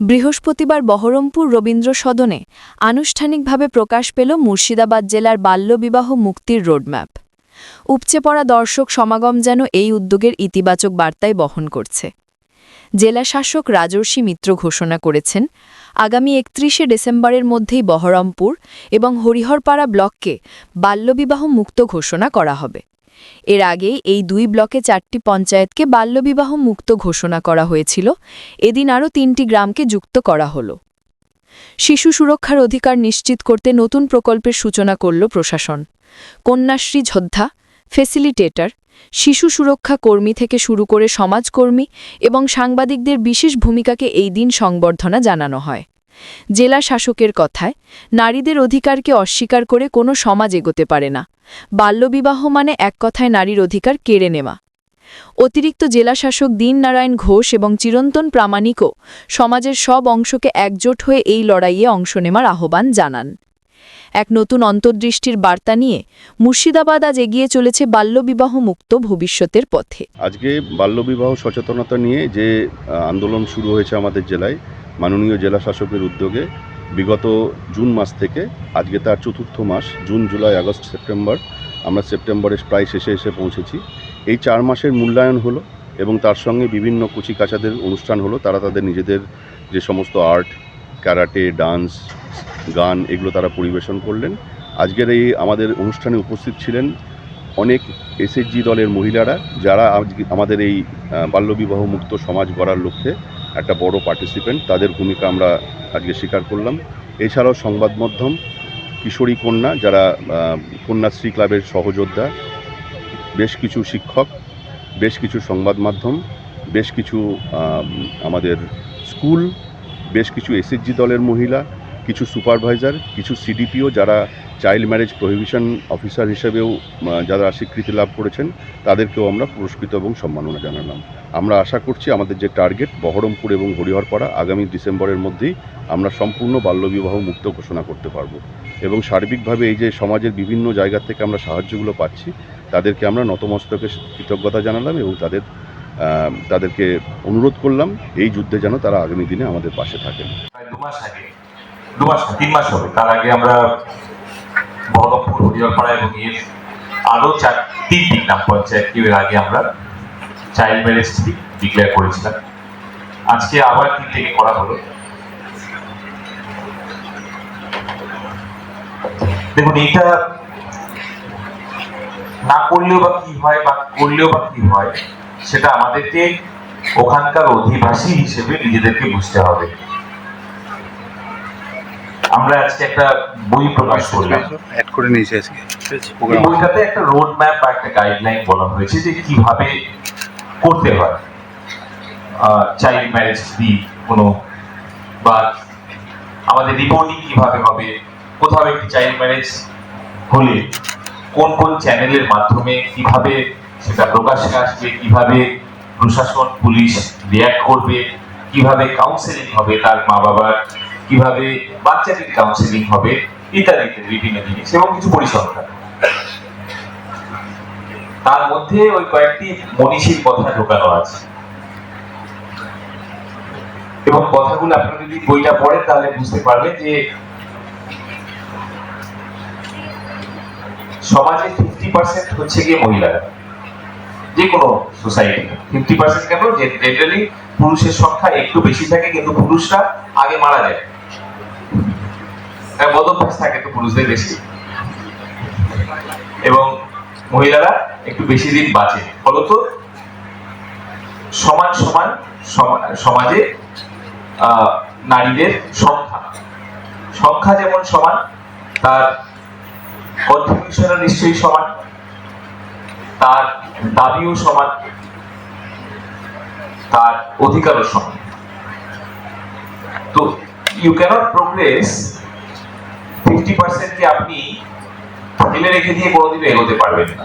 বৃহস্পতিবার বহরমপুর রবীন্দ্র সদনে আনুষ্ঠানিকভাবে প্রকাশ পেল মুর্শিদাবাদ জেলার বাল্যবিবাহ মুক্তির রোডম্যাপ। উপচে পড়া দর্শক সমাগম যেন এই উদ্যোগের ইতিবাচক বার্তাই বহন করছে। জেলা শাসক রাজর্ষি মিত্র ঘোষণা করেছেন, আগামী একত্রিশে ডিসেম্বরের মধ্যেই বহরমপুর এবং হরিহরপাড়া ব্লককে বাল্যবিবাহ মুক্ত ঘোষণা করা হবে। এর আগে এই দুই ব্লকে চারটি পঞ্চায়েতকে বাল্যবিবাহ মুক্ত ঘোষণা করা হয়েছিল। এদিন আরও তিনটি গ্রামকে যুক্ত করা হল। শিশু সুরক্ষার অধিকার নিশ্চিত করতে নতুন প্রকল্পের সূচনা করল প্রশাসন। কন্যাশ্রী ঝোদ্ধা, ফেসিলিটেটর, শিশু সুরক্ষা কর্মী থেকে শুরু করে সমাজকর্মী এবং সাংবাদিকদের বিশেষ ভূমিকাকে এই দিন সংবর্ধনা জানানো হয়। জেলা শাসকের কথায়, নারীদের অধিকারকে অস্বীকার করে কোনো সমাজ এগোতে পারে না। বাল্যবিবাহ মানে এক কথায় নারীর অধিকার কেড়ে নেওয়া। অতিরিক্ত জেলা জেলাশাসক দীননারায়ণ ঘোষ এবং চিরন্তন প্রামাণিকও সমাজের সব অংশকে একজোট হয়ে এই লড়াইয়ে অংশ নেওয়ার আহ্বান জানান। এক নতুন অন্তর্দৃষ্টির বার্তা নিয়ে মুর্শিদাবাদ আজ এগিয়ে চলেছে বাল্যবিবাহ মুক্ত ভবিষ্যতের পথে। আজকে বাল্যবিবাহ সচেতনতা নিয়ে যে আন্দোলন শুরু হয়েছে আমাদের জেলায় মাননীয় জেলা শাসকের উদ্যোগে বিগত জুন মাস থেকে, আজকে তার চতুর্থ মাস, জুন, জুলাই, আগস্ট, সেপ্টেম্বর, আমরা সেপ্টেম্বরের প্রায় শেষে এসে পৌঁছেছি। এই চার মাসের মূল্যায়ন হলো এবং তার সঙ্গে বিভিন্ন কুচিকাচাদের অনুষ্ঠান হলো। তারা তাদের নিজেদের যে সমস্ত আর্ট, ক্যারাটে, ডান্স, গান, এগুলো তারা পরিবেশন করলেন। আজকের এই আমাদের অনুষ্ঠানে উপস্থিত ছিলেন অনেক এসএসজি দলের মহিলারা, যারা আমাদের এই বাল্যবিবাহ মুক্ত সমাজ গড়ার লক্ষ্যে একটা বড় পার্টিসিপেন্ট তাদের ভূমিকা আমরা আজকে স্বীকার করলাম। এছাড়াও সংবাদ মাধ্যম, কিশোরী কন্যা, যারা কন্যাশ্রী ক্লাবের সহযোদ্ধা, বেশ কিছু শিক্ষক, বেশ কিছু সংবাদ মাধ্যম, বেশ কিছু আমাদের স্কুল, বেশ কিছু এসএসজি দলের মহিলা কিছু সুপারভাইজার, কিছু সিডিপিও যারা চাইল্ড ম্যারেজ প্রহিবিশন অফিসার হিসেবেও যারা স্বীকৃতি লাভ করেছেন, তাদেরকেও আমরা পুরস্কৃত এবং সম্মাননা জানালাম। আমরা আশা করছি আমাদের যে টার্গেট বহরমপুর এবং হরিহরপাড়া, আগামী ডিসেম্বরের মধ্যেই আমরা সম্পূর্ণ বাল্যবিবাহ মুক্ত ঘোষণা করতে পারব। এবং সার্বিকভাবে এই যে সমাজের বিভিন্ন জায়গা থেকে আমরা সাহায্যগুলো পাচ্ছি, তাদেরকে আমরা নতমস্তকে কৃতজ্ঞতা জানালাম এবং তাদের তাদেরকে অনুরোধ করলাম, এই যুদ্ধে যেন তারা আগামী দিনে আমাদের পাশে থাকেন। দু মাস আগে দু মাস তিন মাস হবে। তার আগে আমরা বহরমপুর হরিয়ারপাড়া এবং এর আরও চার তিনটি গ্রাম পঞ্চায়েত এর আগে আমরা চাইল্ড ম্যারেজ ডিক্লেয়ার করেছিলাম। আজকে আবার তিন থেকে করা হলো। দেখুন এটা না করলেও বা কি হয়, বা করলেও বা কি হয়, সেটা আমাদেরকে ওখানকার অধিবাসী হিসেবে নিজেদেরকে বুঝতে হবে। আমরা আজকে একটা বই প্রকাশ করলাম। অ্যাড করে নিয়েছি আজকে। এই বইটাতে একটা রোড ম্যাপ বা একটা গাইডলাইন বলা হয়েছে যে কীভাবে করতে হয়। চাইল্ড ম্যারেজ যদি কোনো বা আমাদের রিপোর্টিং কীভাবে হবে কোথাও একটি চাইল্ড ম্যারেজ হলে কোন কোন চ্যানেলের মাধ্যমে কীভাবে সেটা প্রকাশ্যে আসবে কীভাবে প্রশাসন পুলিশ রিয়াক্ট করবে কীভাবে কাউন্সেলিং হবে তার মা বাবার কীভাবে বাচ্চাটির কাউন্সেলিং হবে ইত্যাদি বিভিন্ন জিনিস এবং কিছু পরিসংখ্যান। তার মধ্যে ওই কয়েকটি মনীষীর কথা ঢোকানো আছে। এবং কথাগুলো আপনারা যদি বইটা পড়েন তাহলে বুঝতে পারবেন যে সমাজে ফিফটি পার্সেন্ট হচ্ছে গিয়ে মহিলারা। যে কোনো সোসাইটি ফিফটি পার্সেন্ট কেন? জেনারেলি পুরুষের সংখ্যা একটু বেশি থাকে, কিন্তু পুরুষরা আগে মারা যায়। হ্যাঁ, বদভ্যাস থাকে তো পুরুষদের বেশি। এবং মহিলারা একটু বেশি দিন বাঁচে। ফলত সমান সমান সমাজে নারীদের সংখ্যা। সংখ্যা যেমন সমান তার কন্ট্রিবিউশনও নিশ্চয়ই সমান তার দাবিও সমান তার অধিকারও সমান। তো ইউ ক্যানট প্রোগ্রেস ফিফটি পার্সেন্টকে আপনি ফেলে রেখে দিয়ে কোনোদিনও এগোতে পারবেন না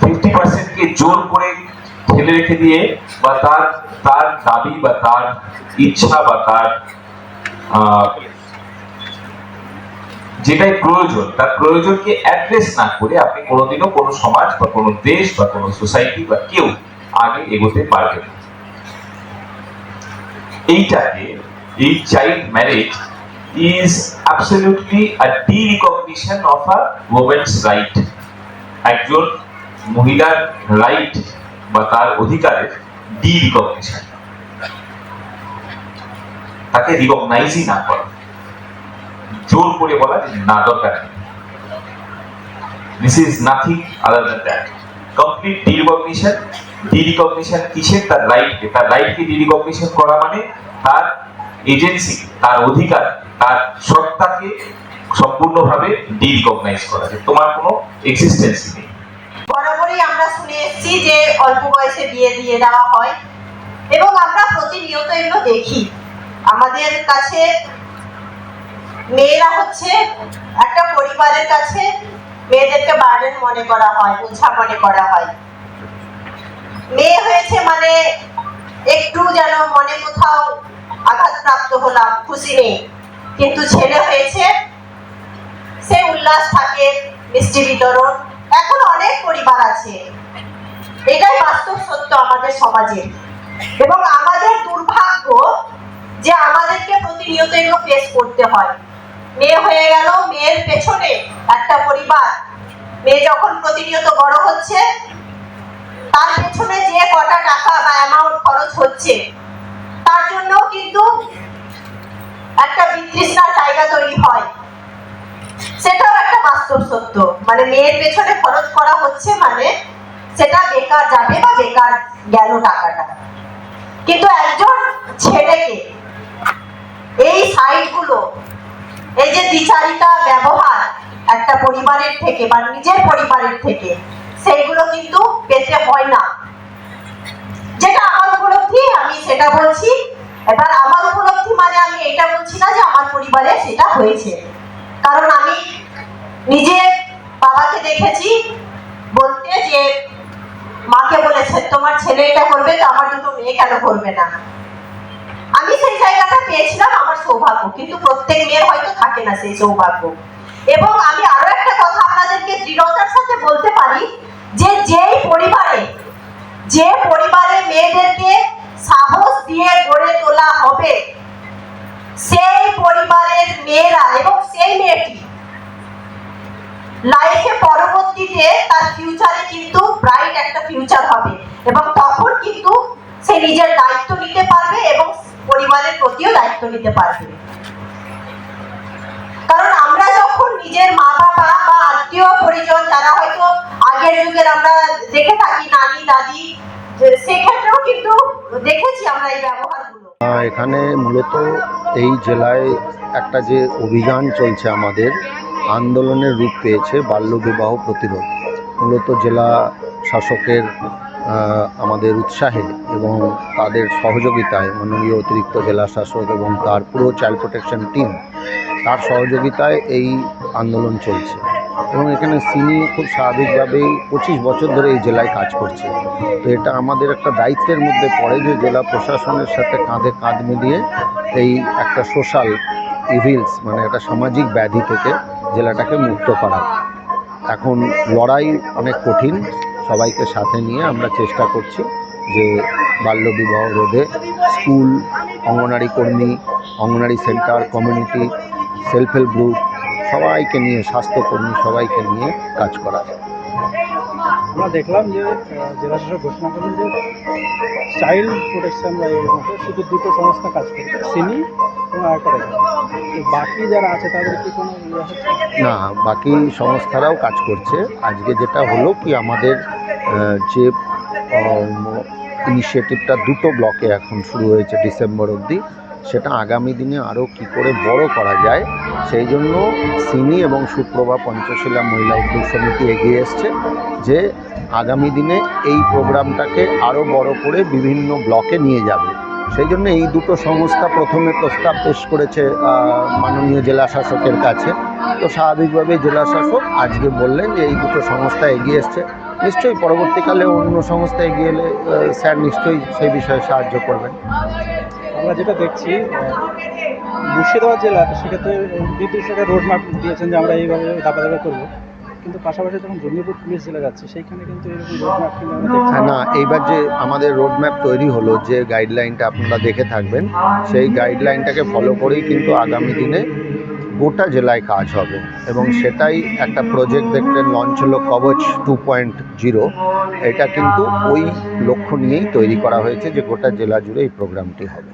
ফিফটি পার্সেন্টকে জোর করে ফেলে রেখে দিয়ে বা তার তার দাবি বা তার ইচ্ছা বা তার যেটাই প্রয়োজন, তার প্রয়োজনকে অ্যাড্রেস না করে আপনি কোনোদিনও কোনো সমাজ বা কোনো দেশ বা কোনো সোসাইটি বা কেউ আগে এগোতে পারবেন না। এইটাকে child marriage is absolutely a derecognition of a women's right একজন মহিলার রাইট বা তার অধিকারের ডি রিকগনিশন তাকে রিকগনাইজই না করা। জোর করে বলা যে না, দরকার নেই। This is nothing other than that complete derecognition derecognition কিসের? তার রাইটকে তার রাইটকে ডি রিকগনিশন করা মানে তার এজেন্সি তার অধিকার, তার সত্তাকে সম্পূর্ণভাবে ডি রিকগনাইজ করা যে তোমার কোনো এক্সিস্টেন্সই নেই। বরাবরই আমরা শুনে এসেছি যে অল্প বয়সে বিয়ে দিয়ে দেওয়া হয় এবং আমরা প্রতিনিয়ত এগুলো দেখি। আমাদের কাছে মেয়েরা হচ্ছে একটা পরিবারের কাছে মেয়েদেরকে বার্ডেন মনে করা হয় বোঝা মনে করা হয়। মেয়ে হয়েছে মানে একটু যেন মনে কোথাও আঘাতপ্রাপ্ত হলাম, খুশি নেই। কিন্তু ছেলে হয়েছে, সে উল্লাস থাকে, মিষ্টি বিতরণ, এখন অনেক পরিবার আছে। এটাই বাস্তব সত্য আমাদের সমাজে এবং আমাদের দুর্ভাগ্য যে আমাদেরকে প্রতিনিয়ত এগুলো ফেস করতে হয়। মেয়ে হয়ে গেল, মেয়ের পেছনে একটা পরিবার। মেয়ে যখন প্রতিনিয়ত বড় হচ্ছে, তার পেছনে যে কটা টাকা বা অ্যামাউন্ট খরচ হচ্ছে তার জন্য কিন্তু একটা বিতৃষ্ণার জায়গা তৈরি হয়। সেটাও একটা বাস্তব সত্য। মানে মেয়ের পেছনে খরচ করা হচ্ছে মানে সেটা বেকার যাবে বা বেকার গেল টাকাটা। কিন্তু একজন ছেলেকে এই সাইটগুলো, এই যে দ্বিচারিতা ব্যবহার একটা পরিবারের থেকে বা নিজের পরিবারের থেকে, সেইগুলো কিন্তু পেতে হয় না। যেটা উপলব্ধি, আমি সেটা বলছি। এবার আমার উপলব্ধি মানে আমি এটা বলছি না যে আমার পরিবারে সেটা হয়েছে। কারণ আমি নিজে বাবাকে দেখেছি বলতে যে, মাকে বলেছে, তোমার ছেলে এটা করবে, তো আমার দুটো মেয়ে কেন করবে না? আমি সেই জায়গাটা পেয়েছিলাম আমার সৌভাগ্য, কিন্তু প্রত্যেক মেয়ের হয়তো থাকে না সেই সৌভাগ্য। এবং আমি আরও একটা কথা আপনাদেরকে দৃঢ়তার সাথে বলতে পারি যে যেই পরিবারে যে পরিবারে মেয়েদেরকে সাহস দিয়ে গড়ে তোলা হবে সেই পরিবারের মেয়েরা এবং সেই মেয়েটি লাইফে পরবর্তীতে তার ফিউচারে কিন্তু ব্রাইট একটা ফিউচার হবে। এবং তখন কিন্তু সে নিজের দায়িত্ব নিতে পারবে এবং পরিবারের প্রতিও দায়িত্ব নিতে পারবে। কারণ আমরা যখন নিজের মা বাবা বা আত্মীয় পরিজন, যারা হয়তো আগের যুগের আমরা দেখে থাকি, নানি, দাদি সেক্ষেত্রেও কিন্তু দেখেছি আমরা এই ব্যবহারগুলো। এখানে মূলত এই জেলায় একটা যে অভিযান চলছে আমাদের আন্দোলনের রূপ পেয়েছে বাল্যবিবাহ প্রতিরোধ। মূলত জেলা শাসকের আমাদের উৎসাহে এবং তাদের সহযোগিতায় মাননীয় অতিরিক্ত জেলা শাসক এবং তার পুরো চাইল্ড প্রোটেকশন টিম তার সহযোগিতায় এই আন্দোলন চলছে। এবং এখানে সিনি খুব স্বাভাবিকভাবেই পঁচিশ বছর ধরে এই জেলায় কাজ করছে। তো এটা আমাদের একটা দায়িত্বের মধ্যে পড়ে যে জেলা প্রশাসনের সাথে কাঁধে কাঁধ মিলিয়ে এই একটা সোশ্যাল ইভিলস মানে একটা সামাজিক ব্যাধি থেকে জেলাটাকে মুক্ত করা। এখন লড়াই অনেক কঠিন, সবাইকে সাথে নিয়ে আমরা চেষ্টা করছি যে বাল্যবিবাহ রোধে স্কুল, অঙ্গনারী কর্মী, Anganwadi centre, community, self help group, সবাইকে নিয়ে, স্বাস্থ্যকর্মী সবাইকে নিয়ে কাজ করা। আমরা দেখলাম যে জেলা শাসক ঘোষণা করলেন যে চাইল্ড প্রোটেকশন বা এর মতো শুধু দুটো সংস্থা কাজ করবে সিনি এবং আরেকটা বাকি যারা আছে, তাদের কি কোনো ইয়ে না, বাকি সংস্থারাও কাজ করছে। আজকে যেটা হলো কি, আমাদের যে ইনিশিয়েটিভটা দুটো ব্লকে এখন শুরু হয়েছে ডিসেম্বর অবধি। সেটা আগামী দিনে আরও কি করে বড় করা যায়, সেই জন্য সিনি এবং সুপ্রভা পঞ্চশীলা মহিলা উদ্যোগ সমিতি এগিয়ে এসছে যে আগামী দিনে এই প্রোগ্রামটাকে আরও বড় করে বিভিন্ন ব্লকে নিয়ে যাবে। সেই জন্য এই দুটো সংস্থা প্রথমে প্রস্তাব পেশ করেছে মাননীয় জেলা শাসকের কাছে। তো স্বাভাবিকভাবে জেলা শাসক আজকে বললেন যে এই দুটো সংস্থা এগিয়ে এসছে। নিশ্চয়ই পরবর্তীকালে অন্য সংস্থা এগিয়ে এলে স্যার নিশ্চয়ই সেই বিষয়ে সাহায্য করবেন। আমরা যেটা দেখছি মুর্শিদাবাদ জেলা সেক্ষেত্রে বিদ্যুৎ সরকার রোড ম্যাপ দিয়েছেন যে আমরা এইভাবে ধাপে ধাপে করব। কিন্তু পাশাপাশি যখন জঙ্গিপুর পুলিশ জেলা যাচ্ছে সেইখানে কিন্তু এরকম রোড ম্যাপ কিন্তু হ্যাঁ, না এইবার যে আমাদের রোড ম্যাপ তৈরি হলো যে গাইডলাইনটা আপনারা দেখে থাকবেন সেই গাইডলাইনটাকে ফলো করেই কিন্তু আগামী দিনে গোটা জেলায় কাজ হবে। এবং সেটাই একটা প্রজেক্ট দেখতে লঞ্চ হলো কবচ টু পয়েন্ট জিরো এটা কিন্তু ওই লক্ষ্য নিয়েই তৈরি করা হয়েছে যে গোটা জেলা জুড়ে এই প্রোগ্রামটি হবে।